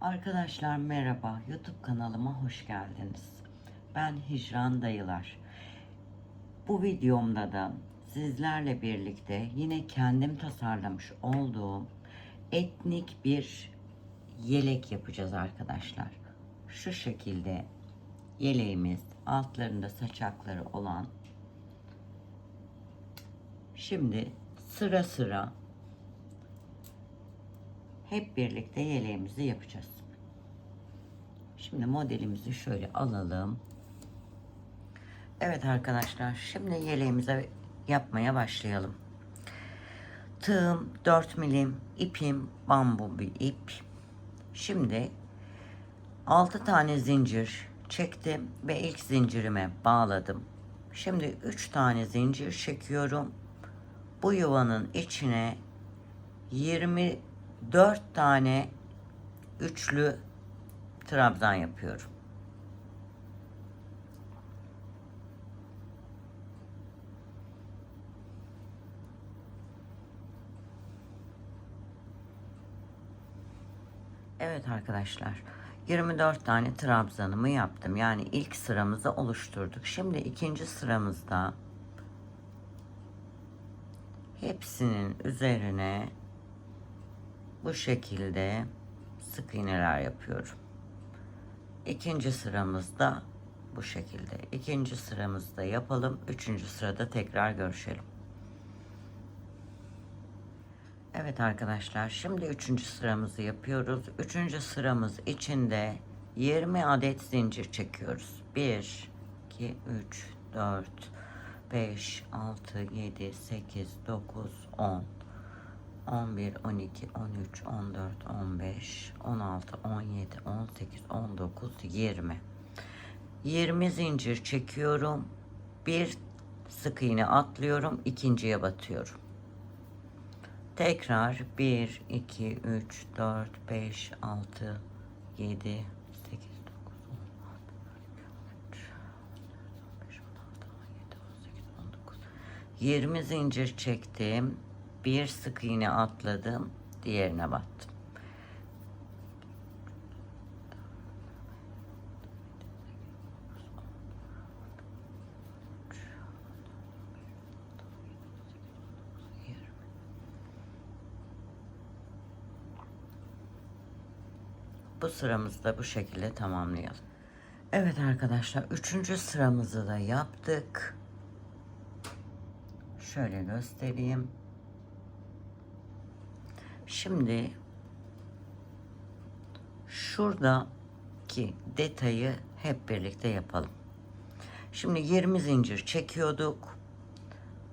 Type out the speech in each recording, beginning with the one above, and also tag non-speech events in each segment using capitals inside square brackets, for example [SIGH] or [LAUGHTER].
Arkadaşlar merhaba. YouTube kanalıma hoş geldiniz. Ben Hicran Dayılar. Bu videomda da sizlerle birlikte yine kendim tasarlamış olduğum etnik bir yelek yapacağız arkadaşlar. Şu şekilde yeleğimiz altlarında saçakları olan Şimdi sıra sıra hep birlikte yeleğimizi yapacağız. Şimdi modelimizi şöyle alalım. Evet arkadaşlar şimdi yeleğimize yapmaya başlayalım. Tığım 4 milim, ipim bambu bir ip. Şimdi 6 tane zincir çektim ve ilk zincirime bağladım. Şimdi 3 tane zincir çekiyorum. Bu yuvanın içine 24 tane üçlü trabzan yapıyorum. Evet arkadaşlar 24 tane trabzanımı yaptım. Yani ilk sıramızı oluşturduk. Şimdi ikinci sıramızda hepsinin üzerine bu şekilde sık iğneler yapıyorum. İkinci sıramızda bu şekilde. İkinci sıramızda yapalım. Üçüncü sırada tekrar görüşelim. Evet arkadaşlar şimdi üçüncü sıramızı yapıyoruz. Üçüncü sıramız içinde 20 adet zincir çekiyoruz. 1, 2, 3, 4, 5, 6, 7, 8, 9, 10, 11, 12, 13, 14, 15, 16, 17, 18, 19, 20. 20 zincir çekiyorum. Bir sık iğne atlıyorum. ikinciye batıyorum. Tekrar 1, 2, 3, 4, 5, 6, 7, 8, 9, 10, 11, 12, 15, 16, 17, 18, 19, 20 zincir çektim. Bir sık iğne atladım. Diğerine battım. Bu sıramızı da bu şekilde tamamlayalım. Evet arkadaşlar üçüncü sıramızı da yaptık. Şöyle göstereyim. Şimdi şuradaki detayı hep birlikte yapalım. Şimdi 20 zincir çekiyorduk.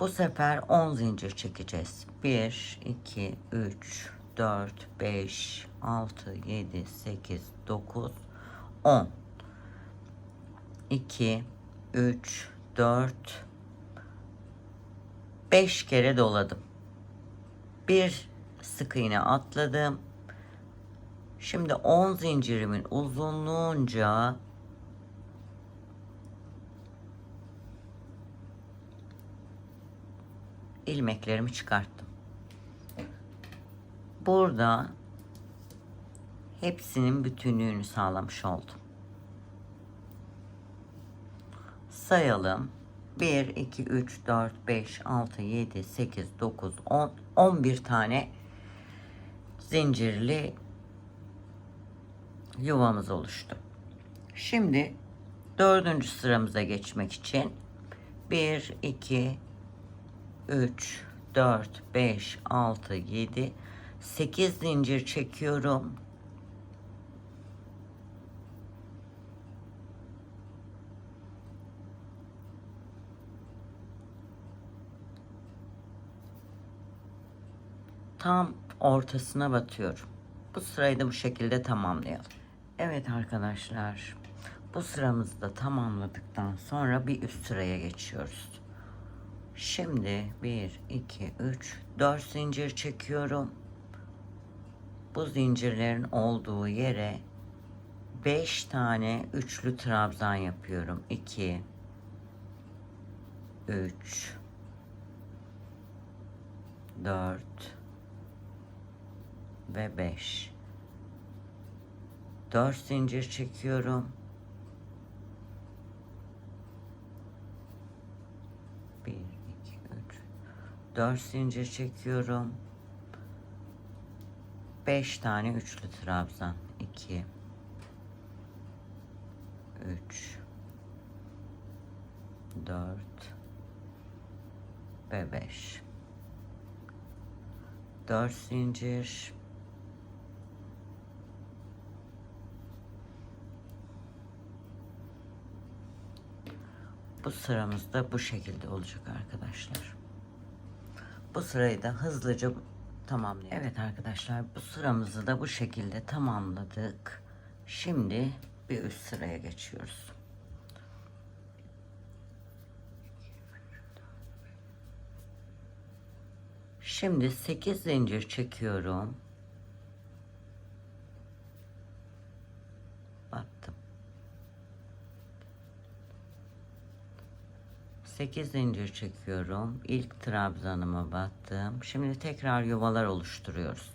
Bu sefer 10 zincir çekeceğiz. 1, 2, 3, 4, 5, 6, 7, 8, 9, 10. 2, 3, 4, 5 kere doladım. Bir sık iğne atladım. Şimdi 10 zincirimin uzunluğunca ilmeklerimi çıkarttım. Burada hepsinin bütünlüğünü sağlamış oldum. Sayalım. 1, 2, 3, 4, 5, 6, 7, 8, 9, 10, 11 tane zincirli yuvamız oluştu. Şimdi dördüncü sıramıza geçmek için 1, 2, 3, 4, 5, 6, 7, 8 zincir çekiyorum. Tam ortasına batıyorum. Bu sırayı da bu şekilde tamamlayalım. Evet arkadaşlar. Bu sıramızı da tamamladıktan sonra bir üst sıraya geçiyoruz. Şimdi 1, 2, 3, 4 zincir çekiyorum. Bu zincirlerin olduğu yere 5 tane üçlü trabzan yapıyorum. 2, 3, 4 ve 5. 4 zincir çekiyorum. Bir, iki, üç, dört zincir çekiyorum. Beş tane üçlü trabzan. İki, üç, dört ve beş. Dört zincir. Bu sıramız da bu şekilde olacak arkadaşlar. Bu sırayı da hızlıca tamamlayalım. Evet arkadaşlar bu sıramızı da bu şekilde tamamladık. Şimdi bir üst sıraya geçiyoruz. Şimdi 8 zincir çekiyorum. Battım. 8 zincir çekiyorum. İlk trabzanıma battım. Şimdi tekrar yuvalar oluşturuyoruz.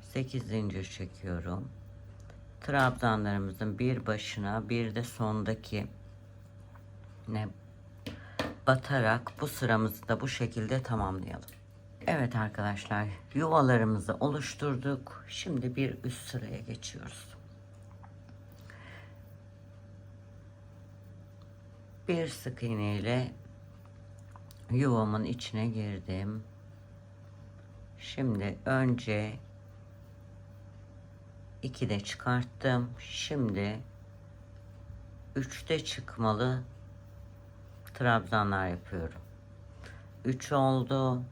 8 zincir çekiyorum. Trabzanlarımızın bir başına bir de sondaki ne batarak bu sıramızı da bu şekilde tamamlayalım. Evet arkadaşlar yuvalarımızı oluşturduk. Şimdi bir üst sıraya geçiyoruz. Bir sık iğne ile yuvamın içine girdim. Şimdi önce iki de çıkarttım. Şimdi üçte çıkmalı trabzanlar yapıyorum. 3 oldu.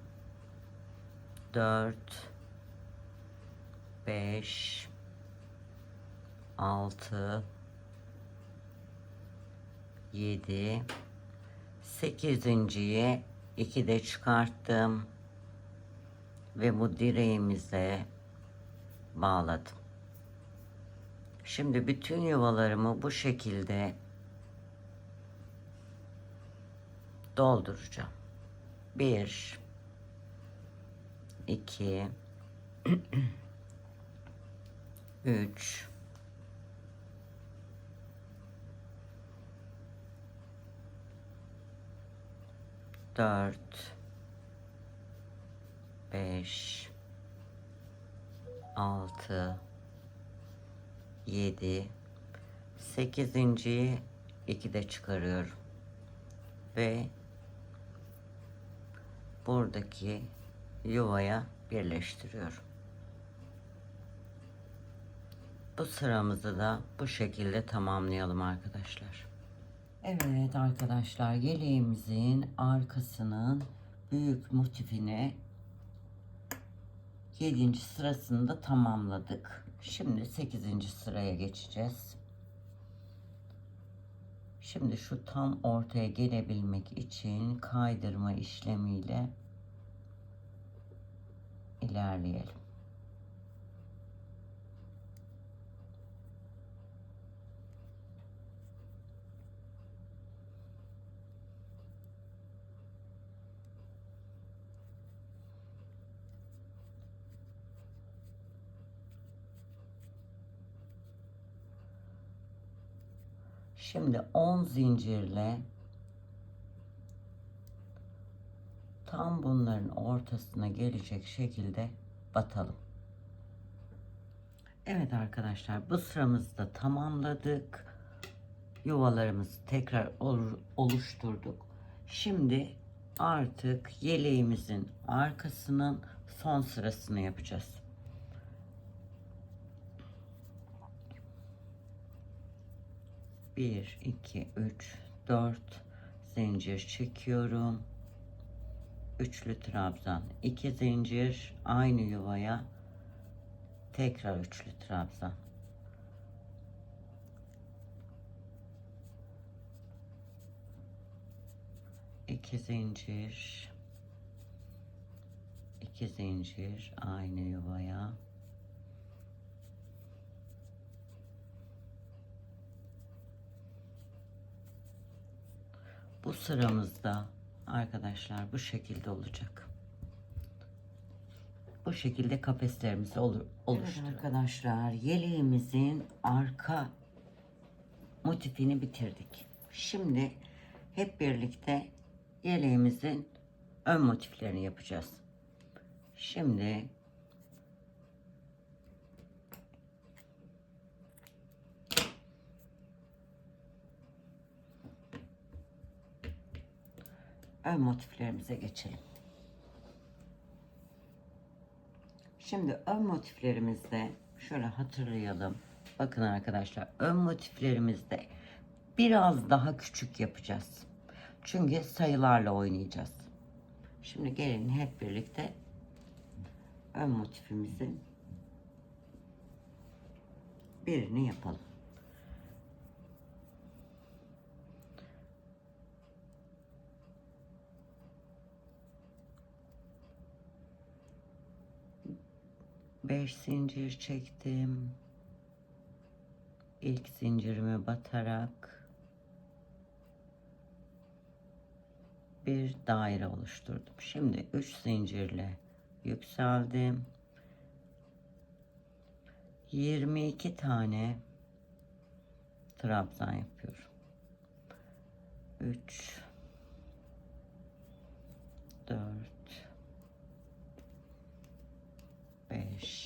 4 5 6 7 8.yi 2 de çıkarttım ve bu direğimize bağladım. Şimdi bütün yuvalarımı bu şekilde dolduracağım. Bir, iki, [CLEARS THROAT] üç, dört, beş, altı, yedi, sekizinciyi ikide çıkarıyorum. Ve buradaki yuvaya birleştiriyorum. Bu sıramızı da bu şekilde tamamlayalım arkadaşlar. Evet arkadaşlar yeleğimizin arkasının büyük motifini 7. sırasını da tamamladık. Şimdi 8. sıraya geçeceğiz. Şimdi şu tam ortaya gelebilmek için kaydırma işlemiyle ilerleyelim. Şimdi 10 zincirle tam bunların ortasına gelecek şekilde batalım. Evet arkadaşlar bu sıramızı da tamamladık. Yuvalarımızı tekrar oluşturduk. Şimdi artık yeleğimizin arkasının son sırasını yapacağız. 1 2 3 4 zincir çekiyorum. Üçlü trabzan 2 zincir. Aynı yuvaya tekrar üçlü trabzan. İki zincir. İki zincir aynı yuvaya Bu sıramızda arkadaşlar bu şekilde olacak. bu şekilde kafeslerimizi olur, oluşturuyoruz. arkadaşlar yeleğimizin arka motifini bitirdik. Şimdi hep birlikte yeleğimizin ön motiflerini yapacağız. Şimdi ön motiflerimize geçelim. Şimdi ön motiflerimizde şöyle hatırlayalım. Bakın arkadaşlar ön motiflerimizde biraz daha küçük yapacağız. Çünkü sayılarla oynayacağız. Şimdi gelin hep birlikte ön motifimizin birini yapalım. Beş zincir çektim. İlk zincirime batarak bir daire oluşturdum. Şimdi 3 zincirle yükseldim. 22 tane trabzan yapıyorum. 3 4 5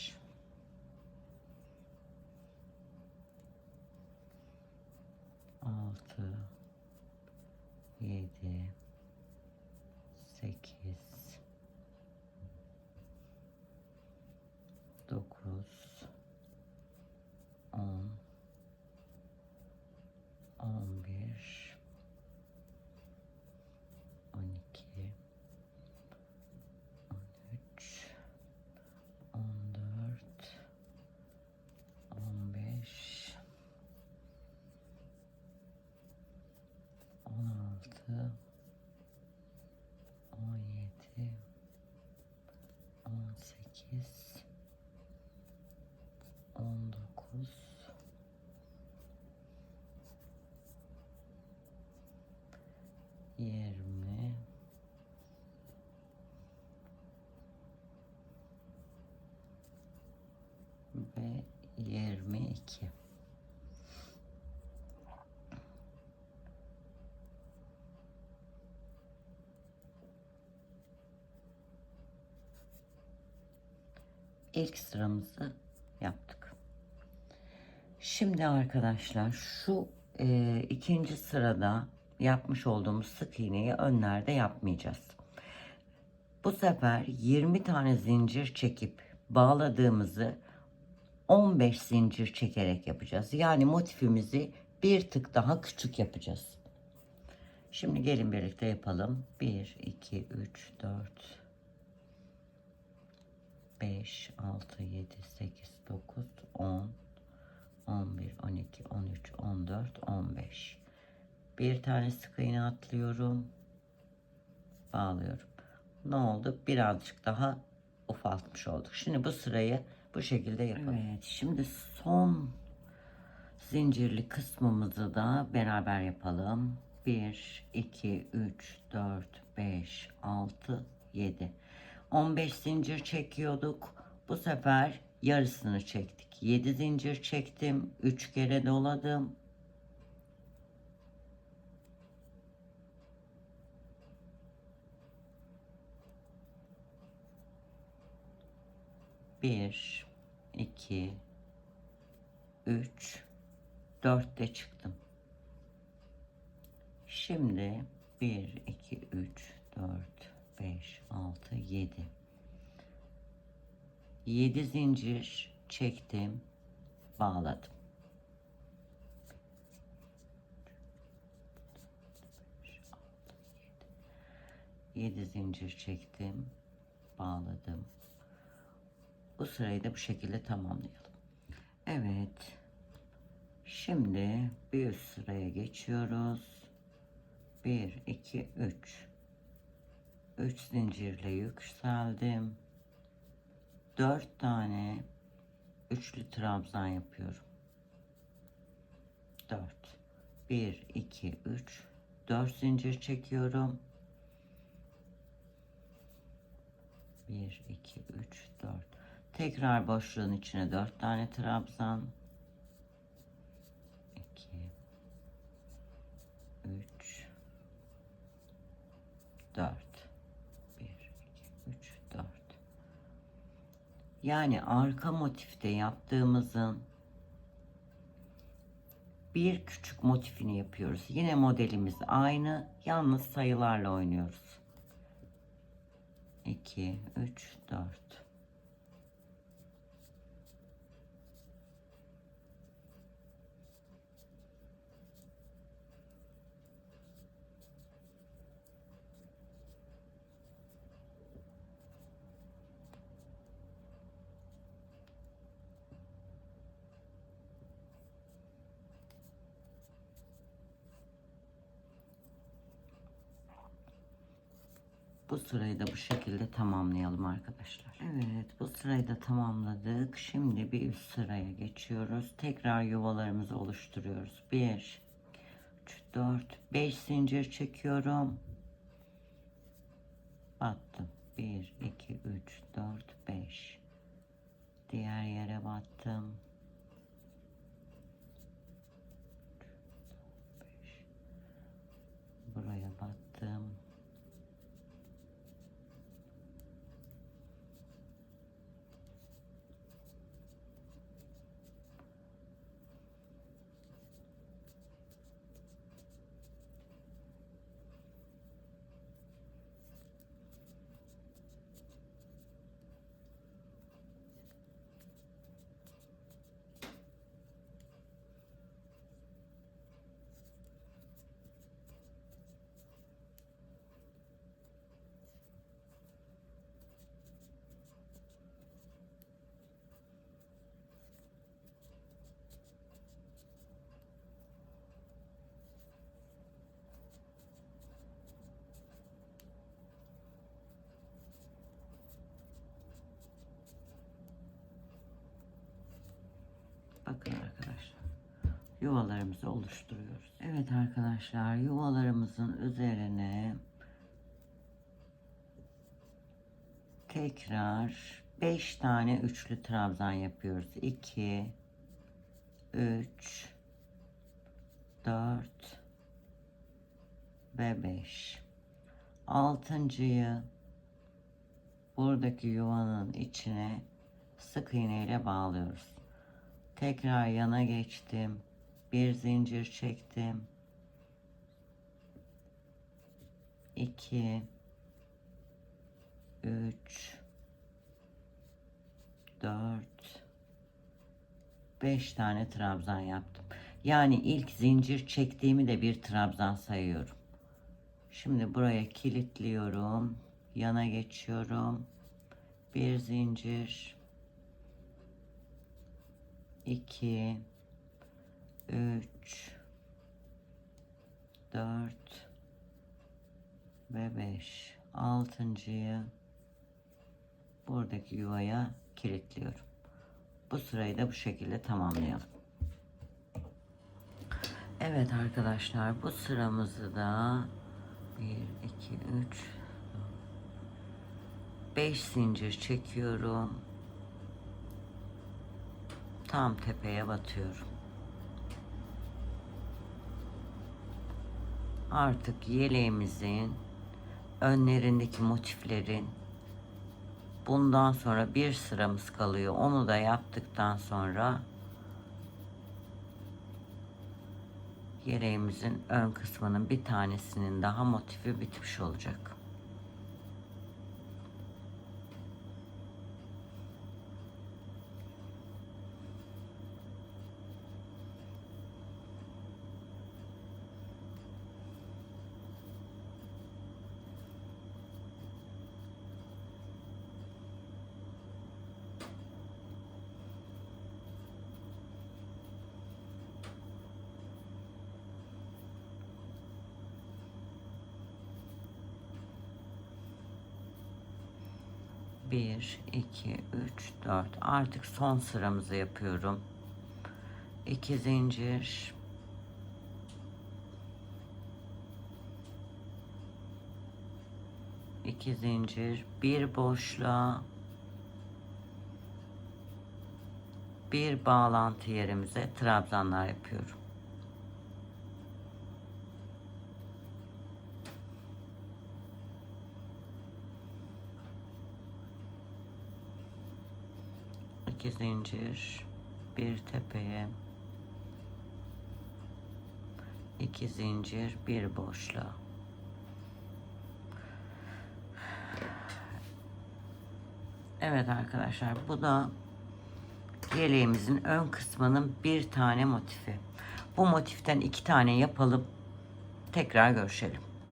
6 7 8 9 10 11 12 13 14 15 16 17 18 19 20 ve 22 ilk sıramızı yaptık. Şimdi arkadaşlar şu e, ikinci sırada yapmış olduğumuz sık iğneyi önlerde yapmayacağız. Bu sefer 20 tane zincir çekip bağladığımızı 15 zincir çekerek yapacağız. Yani motifimizi bir tık daha küçük yapacağız. Şimdi gelin birlikte yapalım. 1, 2, 3, 4, 5, 6, 7, 8, 9, 10, 11, 12, 13, 14, 15. Bir tane sık iğne atlıyorum. Bağlıyorum. Ne oldu? Birazcık daha ufaltmış olduk. Şimdi bu sırayı bu şekilde yapalım. Evet, şimdi son zincirli kısmımızı da beraber yapalım. 1, 2, 3, 4, 5, 6, 7. 15 zincir çekiyorduk. Bu sefer yarısını çektik. 7 zincir çektim. 3 kere doladım. Bir, iki, üç, dörtte çıktım. Şimdi bir, iki, üç, 7 7 zincir çektim bağladım. Yedi zincir çektim bağladım. Bu sırayı da bu şekilde tamamlayalım. Evet. Şimdi bir üst sıraya geçiyoruz. 1 2 3 3 zincirle yükseldim. 4 tane üçlü trabzan yapıyorum. 4 1 2 3 4 zincir çekiyorum. 1 1, 2, 3, 4. Tekrar boşluğun içine 4 tane trabzan. 2, 3, 4. 1, 2, 3, 4. Yani arka motifte yaptığımızın bir küçük motifini yapıyoruz. Yine modelimiz aynı, yalnız sayılarla oynuyoruz. 2, 3, 4. Bu sırayı da bu şekilde tamamlayalım arkadaşlar. Evet bu sırayı da tamamladık. Şimdi bir üst sıraya geçiyoruz. Tekrar yuvalarımızı oluşturuyoruz. 1, 3, 4, 5 zincir çekiyorum. Battım. 1, 2, 3, 4, 5. Diğer yere battım. Buraya battım. Bakın arkadaşlar. Yuvalarımızı oluşturuyoruz. Evet arkadaşlar yuvalarımızın üzerine tekrar 5 tane üçlü trabzan yapıyoruz. 2 3 4 ve 5. Altıncıyı buradaki yuvanın içine sık iğne ile bağlıyoruz. Tekrar yana geçtim. Bir zincir çektim. 2 3 4 5 tane trabzan yaptım. Yani ilk zincir çektiğimi de bir trabzan sayıyorum. Şimdi buraya kilitliyorum. Yana geçiyorum. Bir zincir 2 3 4 ve 5 altıncıyı buradaki yuvaya kilitliyorum. Bu sırayı da bu şekilde tamamlayalım. Evet arkadaşlar bu sıramızı da 1 2 3 5 zincir çekiyorum tam tepeye batıyorum. Artık yeleğimizin önlerindeki motiflerin bundan sonra bir sıramız kalıyor. Onu da yaptıktan sonra yeleğimizin ön kısmının bir tanesinin daha motifi bitmiş olacak. Bir, iki, üç, dört. Artık son sıramızı yapıyorum. İki zincir. 2 zincir, bir boşluğa bir bağlantı yerimize trabzanlar yapıyorum. İki zincir, bir tepeye, iki zincir, bir boşluğa. Evet arkadaşlar bu da yeleğimizin ön kısmının bir tane motifi. Bu motiften iki tane yapalım. Tekrar görüşelim.